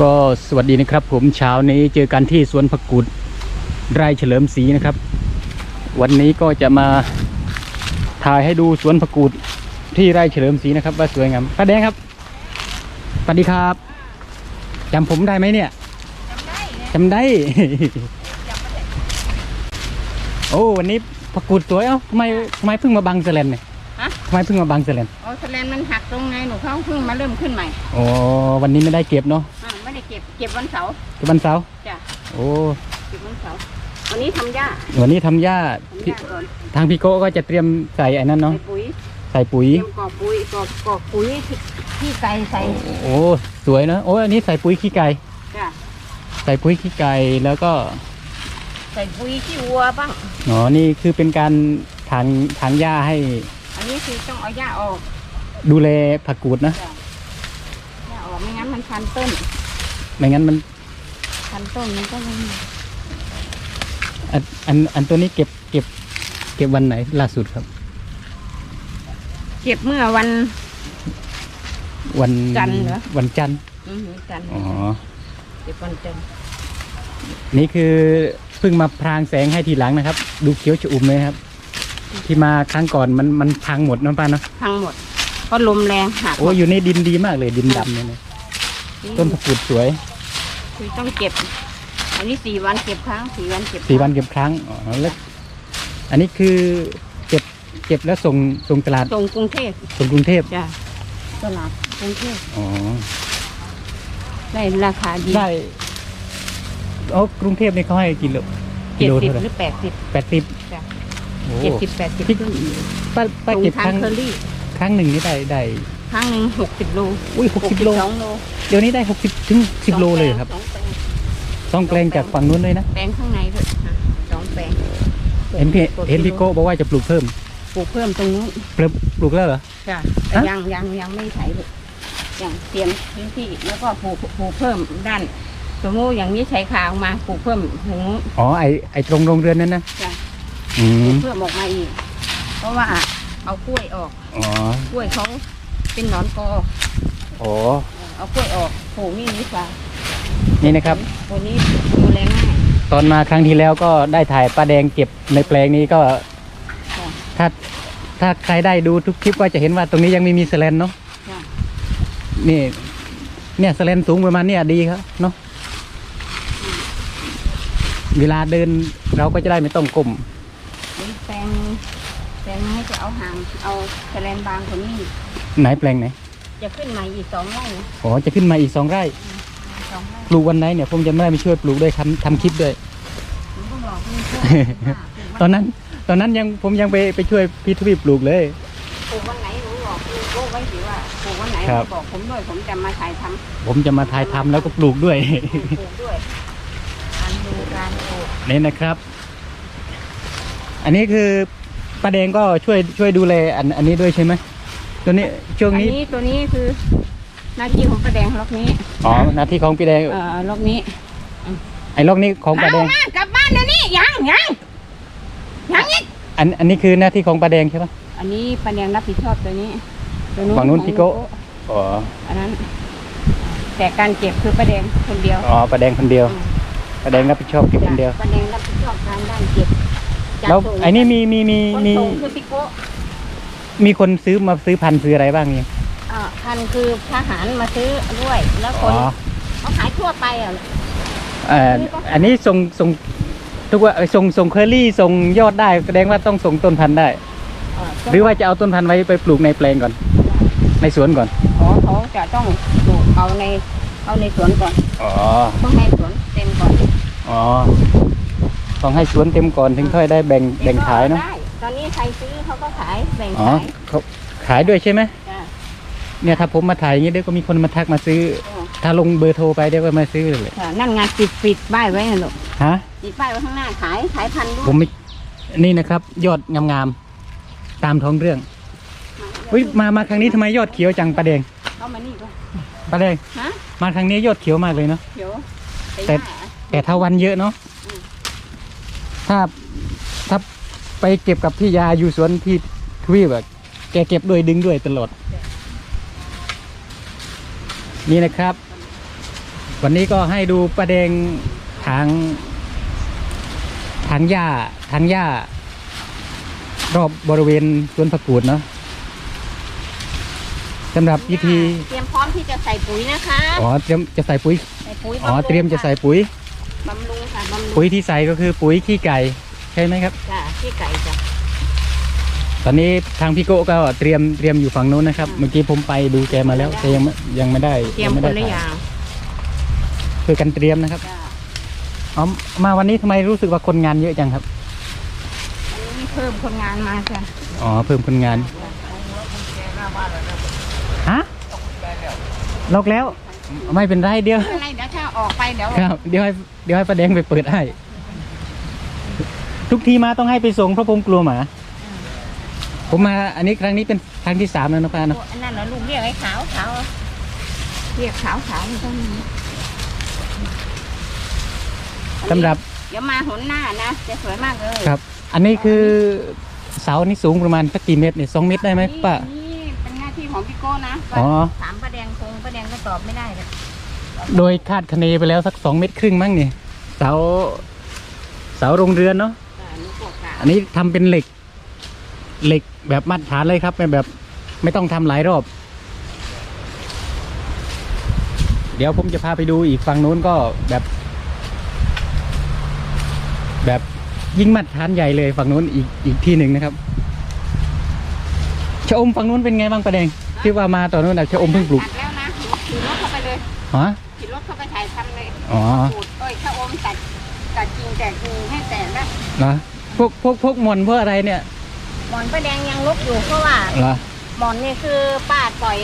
ก็สวัสดีนะครับ ผมเช้านี้เจอกันที่สวนผักกุดไร่เฉลิมศรีนะครับ วันนี้ก็จะมาถ่ายให้ดูสวนผักกุดที่ไร่เฉลิมศรีนะครับ ว่าสวยงามป้าแดงครับสวัสดีครับจำผมได้ไหมเนี่ยจำได้โอ้วันนี้ผักกุดสวยเอ้าทำไมทำไมเพิ่งมาบังเซเลนเนี่ยฮะทำไมเพิ่งมาบังเซเลนโอ้แสลนมันหักตรงไงหนูเขาเพิ่งมาเริ่มขึ้นใหม่โอ้วันนี้ไม่ได้เก็บเนาะอ่าไม่ได้ เก็บเก็บวันเสาร์เก็บวันเสาร์จ้ะโอ้เก็บวันเสาร์วันนี้ทำหญ้าวันนี้ทำหญ้าทำหพี่ญ้าก่อนทางพี่โก้ก็จะเตรียมใส่ไอ้นั่นใส่เนาะปุ๋ยใส่ปุ๋ย เตรียมกรอกปุ๋ยกรอกกรอกปุ๋ยที่ที่ไก่ใส่โอ้สวยนะโอ้อันนี้ใส่ปุ๋ยขี้ไก่จ้ะใส่ปุ๋ยขี้ไก่แล้วก็ใส่ปุ๋ยขี้วัวบ้าง อ๋อนี่คือเป็นการถางถางหญ้าให้อันนี้คือต้องเอาหญ้าออกดูแลผักกูดนะจ้ะหญ้าออกไม่งั้นมันพันต้น ไม่งั้นมันพันต้นมันก็ไม่อันอันอันตัวนี้เก็บเก็บ เก็บวันไหนล่าสุดครับ เก็บเมื่อวัน วันจันทร์เหรอ วันจันทร์อื้อหือจันทร์อ๋อเก็บวันจันทร์นี่คือเพิ่งมาพรางแสงให้ทีหลังนะครับ ดูเขียวชอุ่มเลยครับ ที่มาครั้งก่อนมันมันพังหมดเน้องป้าเนาะพังหมดเพราะลมแรงหักโอ้อยู่ในดินดีมากเลยดินดำเนี่ยนะ ต้นผักกูดสวยคือต้องเก็บ อันนี้สี่วันเก็บครั้งสี่วันเก็บสี่วันเก็บครั้งอ๋อแล้วอันนี้คือเก็บเก็บแล้วส่งส่งตลาดส่งกรุงเทพส่งกรุงเทพจ้ะตลาดกรุงเทพอ๋อได้ราคาดีได้โอ้กรุงเทพนี่เขาให้กิโลกิเจ็ดโลสิบเท่าไหร่หรือแปดสิบแปดสิบจ้ะโอ้เจ็ดสิบแปดสิบพี่ป้าป้าส่งเก็บทาคงรั้งเคอรี่ครั้งหนึ่งนี่ได้ได้ ครั้งหนึ่งหกสิบโลอุ้ยหกสิบโล สองโลเดี๋ยวนี้ได้หกสิบถึงสิบโลเลยเหรอครับ สองแปลงต้องแปลงจากฝั่งนู้นเลยนะ แปลงข้างในด้วยค่ะสองแปลงเห็นพี่กว่าเห็นพี่โก้บอกว่าจะปลูกเพิ่ม ปลูกเพิ่มตรงนู้นปลูกปลูกแล้วเหรอจ้ะฮะ ยังยังยังไม่ไถเลยยังเตรียมพื้นที่แล้วก็ปลูกปลูกเพิ่มด้านสมมติอย่างนี้ใช้ขาออกมาปลูกเพิ่มถึงนู้น อ๋อไอไอตรงโรงเรือนนั้นนะจ้ะ อืปลูมกเพิ่มออกมาอีก เพราะว่าเอากล้วยออกอ๋อกล้วยเขา เป็นหนอนกอโอ้เอากล้วยออกปลูกนี่ดีกว่านี่นะครับ ตัวนี้ดูแลง่ายตอนมาครั้งที่แล้วก็ได้ถ่ายปลาแดงเก็บในแปลงนี้ก็จ้ะถ้าถ้าใครได้ดูทุกคลิปก็จะเห็นว่าตรงนี้ยังไม่มีสแลนเนาะจ้ะนี่ เนี่ยสแลนสูงประมาณเนี่ยดีครับเนาะเวลาเดินเราก็จะได้ไม่ต้องก้มนี่แปลงแปลงให้จะเอาหางเอาแสลนบางกว่านี้ ไหนแปลงไหนจะขึ้นใหม่อีกสองไร่นะอ๋อจะขึ้นมาอีกสองไร่สองไร่ปลูกวันไหนเนี่ยผมจะไม่ได้ไปช่วยปลูกด้วยทำทำคลิปด้วยผมต้องรอเพื่อนช่วยตอนนั้น ตอนนั้นยังผมยังไปไปช่วยพี่ทวีปปลูกเลยปลูกวันไหนหนูบอกปลูกโก้ไว้สิว่าปลูกวันไหนครับบอกผมด้วยผมจะมาถ่ายทำผมจะมาถ่ายทำแล้วก็ปลูกด้วยปลูกด้วยการดูการปลูกนี่นะครับ อันนี้คือป้าแดงก็ช่วยช่วยดูแลอันอันนี้ด้วยใช่ไหม ตัวนี้ช่วงอันนี้ นี้ตัวนี้คือหน้าที่ของประแดงล็อกนี้อ๋อหน้าที่ของพี่แดง เอ่อล็อกนี้ไอ้ลอกนี้ของป้าแดงเอมากลับบ้านเดี๋ยวนี้ยังยังยังอีกอันอันนี้คือหน้าที่ของป้าแดงใช่ไหมอันนี้ประแดงรับผิดชอบตัวนี้ตัวนู้นฝั่งนู้นของพี่โก้อ๋อ อันนั้น แต่การเก็บคือประแดงคนเดียว อ๋อป้าแดงคนเดียวป้าแดงรับผิดชอบเก็บคนเดียวประแดงรับผิดชอบการด้านเก็บจัดแล้วส่งไอ้นี่มีมีมีคนมีส่งคือพี่โก้ มีคนซื้อมาซื้อพันธุ์ซื้ออะไรบ้างยังอ่าพันคือทหารมาซื้อด้วย แล้วคอ๋นอเขาขายทั่วไปอะ เอ่ออันนี้ส่งส่งทุกว่าเอ่อส่งส่งเคอรี่ส่งยอดได้แสดงว่าต้องส่งต้นพันธุ์ได้เอ่อหรือว่าจะเอาต้นพันธุ์ไว้ไปปลูกในแปลงก่อน ในสวนก่อน ขอเขาจะต้องปลูกเอาในเอาในสวนก่อนอ๋อ ต้องให้สวนเต็มก่อนอ๋อ ต้องให้สวนเต็มก่อนถึงค่อยได้แบ่งแบ่งขายเนาะ ได้ ตอนนี้ใครซื้อเขาก็ขายแบ่งอ๋อขายเขาขายด้วยใช่ไหมจ้ะเนี่ยถ้าผมมาถ่ายอย่างนี้เดี๋ยวก็มีคนมาทักมาซื้อ เออถ้าลงเบอร์โทรไปเดี๋ยวก็มาซื้อเลยค่ะนั่นงานปิดปิดป้ายไว้นะลูกฮะ ปิดป้ายไว้ข้างหน้าขายขายพันธุ์ด้วยผมไม่นี่นะครับ ยอดงามๆตามท้องเรื่องอุ้ยมามาครั้งนี้ทำไมยอดเขียวจังประแดงเข้ามานี่ก็ประแดงฮะมาครั้งนี้ยอดเขียวมากเลยเนาะ เดี๋ยวแต่แต่ถ้าวันเยอะเนาะอืม ถ้าถ้า ไปเก็บกับพี่ยาอยู่สวนพี่ทวีปอะแกเก็บด้วยดึงด้วยตลอด นี่นะครับ วันนี้ก็ให้ดูประเด็งทางทางหญ้าทางหญ้ารอบบริเวณสวนผักกูดเนาะสำหรับพิธี เตรียมพร้อมที่จะใส่ปุ๋ยนะคะอ๋อเตรียมจะใส่ปุ๋ย ใส่ปุ๋ยอ๋อ บำงเตรียมจะใส่ปุ๋ย บำรุงค่ะบำรุงปุ๋ยที่ใส่ก็คือปุ๋ยขี้ไก่ ใช่ไหมครับ จ้ะที่ไก่จ้ะ ตอนนี้ทางพี่โก้ก็เตรียมเตรียมอยู่ฝั่งนู้นนะครับเมื่อกี้ผมไปดูแกมาแล้วแต่ยังไม่ยังไม่ได้เตรียมงไม่คได้นละอถ่ายย่างช่วยกันเตรียมนะครับจ้ะอ๋อมาวันนี้ทำไมรู้สึกว่าคนงานเยอะจังครับวันนี้เพิ่มคนงานมาจ้ะอ๋อเพิ่มคนงานฮะล็อกแล้วไม่เป็นไรเดี๋ยว อะไรเดี๋ยวถ้าออกไปเดี๋ยวครับเดี๋ยวให้เดี๋ยวให้ประแดงไปเปิดให้ ทุกทีมาต้องให้ไปส่งเพราะผมกลัวหมา ผมมาอันนี้ครั้งนี้เป็นครั้งที่สามแล้วนะป้าเนอะโอ้อันนั้นเหรอลูกเรียกไอ้ขาวขาวเรียกขาวขาวมันต้องมีสำหรับเดี๋ยวมาหนหน้านะจะสวยมากเลยครับ อันนี้คือเสานี่สูงประมาณสักกี่เมตรเนี่ยสองเมตรได้ไหมป้านี่เป็นหน้าที่ของพี่โก้นะอ๋อถามป้าแดงคงป้าแดงก็ตอบไม่ได้เลยโดยคาดคะเนไปแล้วสักสองเมตรครึ่งมั้งเนี่ยเสาเสาโรงเรือนเนาะ อ่านุกบอกค่ะอันนี้ทำเป็นเหล็ก เหล็กแบบมาตรฐานเลยครับไม่แบบ ไม่ต้องทำหลายรอบ เดี๋ยวผมจะพาไปดูอีกฝั่งนู้นก็แบบ แบบยิ่งมาตรฐานใหญ่เลยฝั่งนู้นอีกอีกที่หนึ่งนะครับชะอมฝั่งนู้นเป็นไงบ้างประเดงที่ว่ามาตอนนู้นนะชะอมเพิ่งปลูกตัดแล้วนะขี่รถเข้าไปเลยฮะขี่รถเข้าไปถ่ายทำเลยอ๋อปลูกเอ้ยชะอมตัดตัดจริงแตกจริงให้แตกแล้วนะ พวกพวกพวกหมอนพวกอะไรเนี่ยหมอนป้าแดงยังลกอยู่เพราะว่าเหรอหมอนนี่คือป้าปล่อย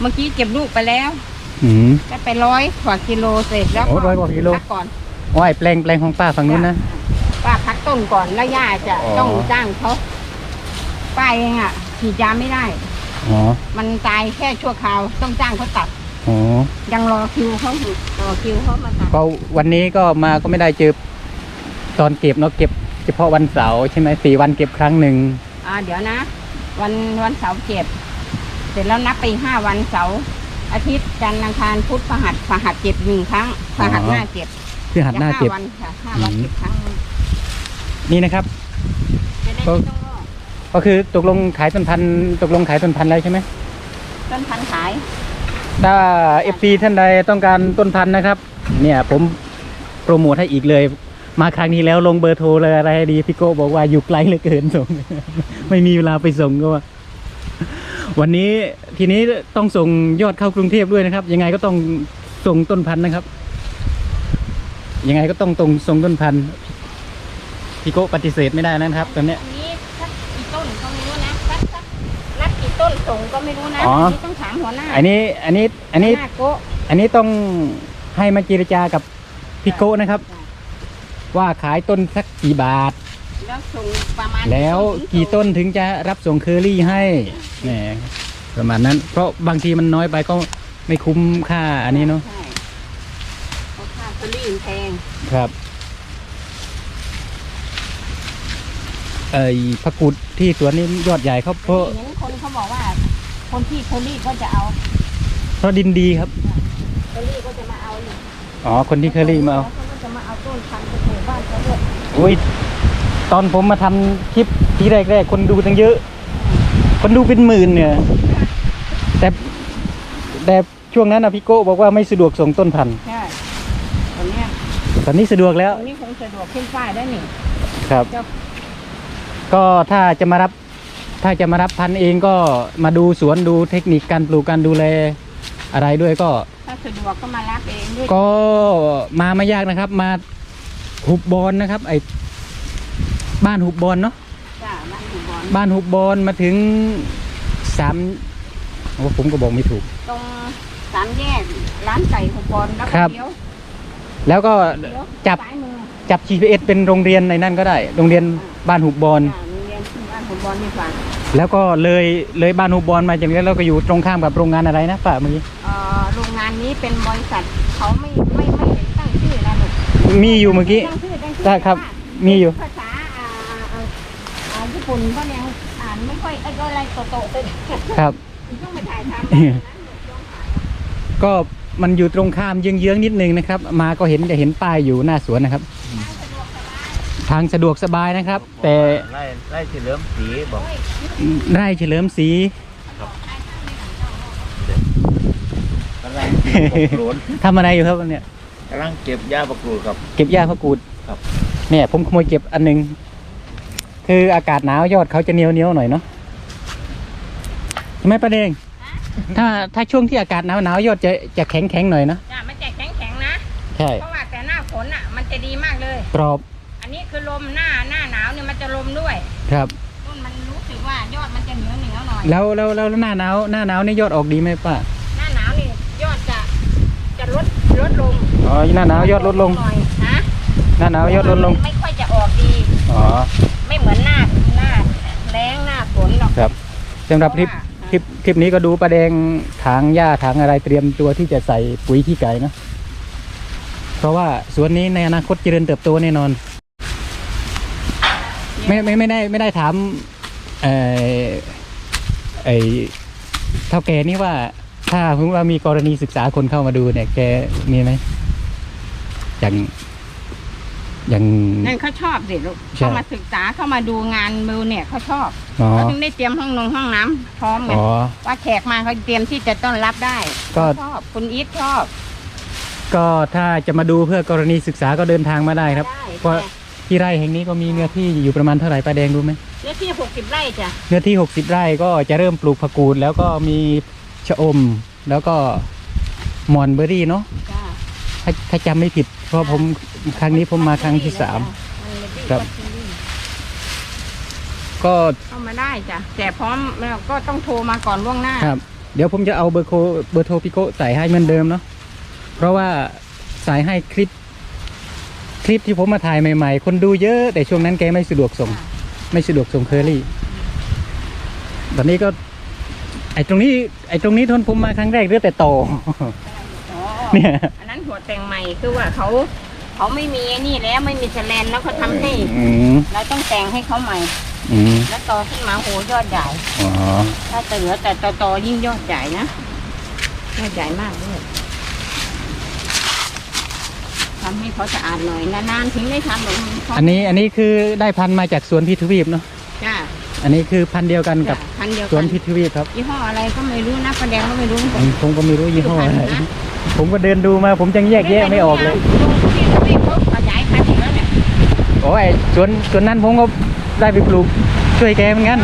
เมื่อกี้เก็บลูกไปแล้วอืมได้ไปร้อยกว่ากิโลเสร็จแล้วโอ้ร้อยกว่ากิโล พักก่อน อ้อยแปลงแปลงของป้าฝั่งนู้นนะ ป้าพักต้นก่อนแล้วย่าจะอ๋อ ต้องจ้างเขาป้าเองอะฉีดยาไม่ได้ อ๋อมันตายแค่ชั่วคราวต้องจ้างเขาตัด อ๋อยังรอคิวเขาอยู่รอคิวเขามาตัดก็วันนี้ก็มาก็ไม่ได้เจอตอนเก็บเนาะเก็บ เฉพาะวันเสาร์ใช่ไหมสี่วันเก็บครั้งหนึ่งอ่าเดี๋ยวนะ วันวันเสาร์เจ็ดเสร็จแล้วนับไปอีกห้าวันเสาร์อาทิตย์จันทร์อังคารพุธพฤหัสพฤหัสเจ็บหนึ่งครั้งพฤหัสหน้าเจ็บที่หัดหน้าเก็บจะวันค่ะห้าวันอืมเก็บครั้งหนึ่งนี่นะครับ จะได้ก็ไม่ต้องงอกก็คือตกลงขายต้นพันธุ์ตกลงขายต้นพันธุ์แล้วใช่ไหมต้นพันธุ์ขาย ถ้าเอฟซีท่านใดต้องการต้นพันธุ์นะครับ เนี่ยผมโปรโมทให้อีกเลย มาครั้งนี้แล้วลงเบอร์โทรเลยอะไรให้ดีพี่โก้บอกว่าอยู่ไกลเหลือเกินส่ง ไม่มีเวลาไปส่งก็ว่าวันนี้ทีนี้ต้องส่งยอดเข้ากรุงเทพด้วยนะครับ ยังไงก็ต้องส่งต้นพันธุ์นะครับ ยังไงก็ต้องตรงส่งต้นพันธุ์พี่โก้ปฏิเสธไม่ได้นะครับตอนเนี้ยอันนี้สักกี่ต้นก็ไม่รู้นะสักสักนับกี่ต้นส่งก็ไม่รู้นะอ๋อนนี้ต้องถามหัวหน้าอันนี้อันนี้อันนี้หัวหน้าโกะอันนี้ต้องให้มาเจรจากับพี่โก้นะครับ ว่าขายต้นสักกี่บาท แล้วส่งประมาณแล้วกี่ต้นถึงจะรับส่งเคอรี่ให้เนี่ยประมาณนั้น เพราะบางทีมันน้อยไปก็ไม่คุ้มค่าอันนี้เนาะใช่เพราะค่าสลีนแพงครับเอ่ยผักกุดที่สวนนี้ยอดใหญ่เขาเพราะเห็นคนเขาบอกว่า คนที่เทอรี่ก็จะเอาเพราะดินดีครับเทอรี่ก็จะมาเอาอยู่อ๋อคนที่เคอรี่มาเอา เขาก็จะมาเอาต้นพันธุ์ไปปลูก บ้านเขาด้วยอุ้ยตอนผมมาทำคลิปทีแรกๆ คนดูตั้งเยอะ คนดูเป็นหมื่นเนี่ย แต่แต่ช่วงนั้นนะพี่โก้บอกว่าไม่สะดวกส่งต้นพันธุ์ใช่ตอนเนี้ยตอนนี้สะดวกแล้วตรงนี้คงสะดวกขึ้นป้ายได้นี่ครับ เจ้าก็ถ้าจะมารับถ้าจะมารับพันธุ์เองก็มาดูสวนดูเทคนิคการปลูกการดูแลอะไรด้วยก็ ถ้าสะดวกก็มารับเองด้วยก็มาไม่ยากนะครับ มา หุบบอลนะครับ ไอ้บ้านหุบบอลเนาะจ้าบ้านอยู่บอนบ้านหุบบอลมาถึงสามโอ้ผมก็บอกไม่ถูก ตรงสามแยกร้านไก่หุบบอลแล้วครัก็บเลี้ยวแล้วก็เลี้ยวจับซ้ายมือจับ GPS เป็นโรงเรียนในนั่นก็ได้ โรงเรียนบ้านหุบบอลจ้าโรงเรียนที่บ้านหุบบอลนี่ฝั่งแล้วก็เลยเลยบ้านหุบบอลมาจากนี้แล้วก็อยู่ตรงข้ามกับโรงงานอะไรนะป้าเมื่อกี้เอ่อโรงงานนี้เป็นบริษัทเขาไม่ไม่ มีอยู่เมื่อกี้ตั้งชื่อตั้งชื่อได้ครับว่ามีอยู่ ภาษาอ่าอ่าอ่าญี่ปุ่นเขายังอ่านไม่ค่อยไอ้อะไรโตโตๆเลยครับ ต้องไปถ่ายทำนะก็มันอยู่ตรงข้ามเยื้องๆนิดนึงนะครับ มาก็เห็นจะเห็นป้ายอยู่หน้าสวนนะครับ ทางสะดวกสบายนะครับ แต่ไล่ไล่เฉลิมศรีบอกไร่เฉลิมศรีกำลังเก็บปลวนทำอะไรอยู่ครับเนี่ย กำลังเก็บหญ้าประกรูดครับ เก็บหญ้าพระกูดครับ เนี่ยผมขโมยเก็บอันหนึง คืออากาศหนาวยอดเขาจะเหนียวเนียวๆหน่อยเนาะใช่ไหมประเดงถ้าถ้าช่วงที่อากาศหนาวหนาวยอดจะจะแข็งแข็งๆหน่อยเนาะจ้ะมันจะแข็งๆนะ ใช่เพราะว่าแต่หน้าฝนอะ มันจะดีมากเลย กรอบอันนี้คือลมหน้าหน้าหนาวเนี่ยมันจะลมด้วยครับ ต้นมันรู้สึกว่ายอดมันจะเหนียวเหนียวๆหน่อยแล้วแล้วแล้วหน้าหนาวหน้าหนาวนี่ยอดออกดีไหมป้า หน้าหนาวนี่ยอดจะจะลดลดลง อ๋อ หน้าหนาวยอดลดลง หน่อยฮะหน้าหนาวยอดลดลง ไม่ค่อยจะออกดี อ๋อ ไม่เหมือนหน้าหน้าแรงหน้าฝนหรอก ครับสำหรับคลิปเพราะว่าคลิปคลิปนี้ก็ดูประแดงถางหญ้าถางอะไรเตรียมตัวที่จะใส่ปุ๋ยขี้ไก่เนอะเพราะว่าสวนนี้ในอนาคตเจริญเติบโตแน่นอน ไม่ไม่ไม่ได้ไม่ได้ถามเอ่อไอเท่าแกนี่ว่าถ้าสมมติว่ามีกรณีศึกษาคนเข้ามาดูเนี่ยแกมีไหมอ ย่างอย่างนั่นเขาชอบสิลูกใช่เขามาศึกษาเข้ามาดูงานมือเนี่ยเขาชอบอ๋อ เขาถึงได้เตรียมห้องนงห้องน้ำพร้อมไงอ๋อ ว่าแขกมาเขาเตรียมที่จะต้อนรับได้ก็ เขาชอบคุณอีทชอบก็ถ้าจะมาดูเพื่อกรณีศึกษาก็เดินทางมาได้ครับ ได้เพราะที่ไร่แห่งนี้ก็มีเนื้อที่อยู่ประมาณเท่าไหร่ป้าแดงรู้ไหมเนื้อที่หกสิบไร่จ้ะเนื้อที่ 60 ไร่ก็จะเริ่มปลูกผักกูด แล้วก็มีชะอม แล้วก็หมอนเบอร์รี่เนาะจ้าถ้าถ้าจำไม่ผิด เพราะผมครั้งนี้ผมมาครั้งที่สาม ครับ ก็เข้ามาได้จ้ะแต่พร้อมแล้วก็ต้องโทรมาก่อนล่วงหน้า ครับ เดี๋ยวผมจะเอาเบอร์โคเบอร์โทรพิโกใส่ให้เหมือนเดิมเนาะเพราะว่าใส่ให้คลิป คลิปที่ผมมาถ่ายใหม่ๆ คนดูเยอะ แต่ช่วงนั้นแกไม่สะดวกส่ง ไม่สะดวกส่งเคอรี่ ตอนนี้ก็ ไอ้ตรงนี้ ไอ้ตรงนี้ทนผมมาครั้งแรกเรือแต่โตอ๋อ เนี่ย อันนั้นหัวแต่งใหม่คือว่าเขาเขาไม่มีไอ้นี่แล้วไม่มีแสแลนแล้วเขาทำให้อืมเราต้องแต่งให้เขาใหม่ อืมแล้วต่อขึ้นมาโหยอดใหญ่ อ๋อถ้าเหลือแต่ต่อต่อยิ่งยอดใหญ่นะยอดใหญ่มากเลยทำให้เขาสะอาดหน่อยนานๆถึงได้ทำหรอกเขาอันนี้อันนี้คือได้พันธุ์มาจากสวนพิทวีปเนาะจ้าอันนี้คือพันธุ์เดียวกันกับพันเดียวสวกันนพิทวีปครับยี่ห้ออะไรก็ไม่รู้นะประแดงก็ไม่รู้ผมผมก็ไม่รู้ยี่ห้ออะไรดูพันธุ์นะ ผมก็เดินดูมาผมยังแยกแยะไม่ออกเลยลงที่ที่เขาขยายพันธุ์อีกแล้วเนี่ยโอ้ยสวนสวนนั้นผมก็ได้ไปปลูกช่วยแกเหมือนกัน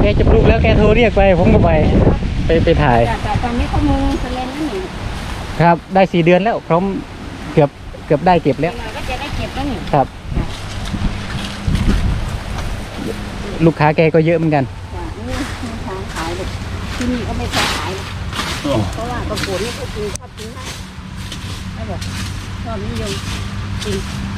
แกจะปลูกแล้วแกโทรเรียกไป ผมก็ไปไปไปถ่ายแต่แต่ตอนนี้เขามุงสเลนนั่นนี่ครับได้สี่เดือนแล้วพร้อมเกือบเกือบได้เก็บแล้วหน่อยก็จะได้เก็บแล้วนี่ครับ ลูกค้าแกก็เยอะเหมือนกันจ้ะนี่มีทางขายเลยที่นี่ก็ไม่พอขายหรอก เพราะว่าประกวดนี่เขากินชอบกินมากไม่บอกชอบนิยมกิน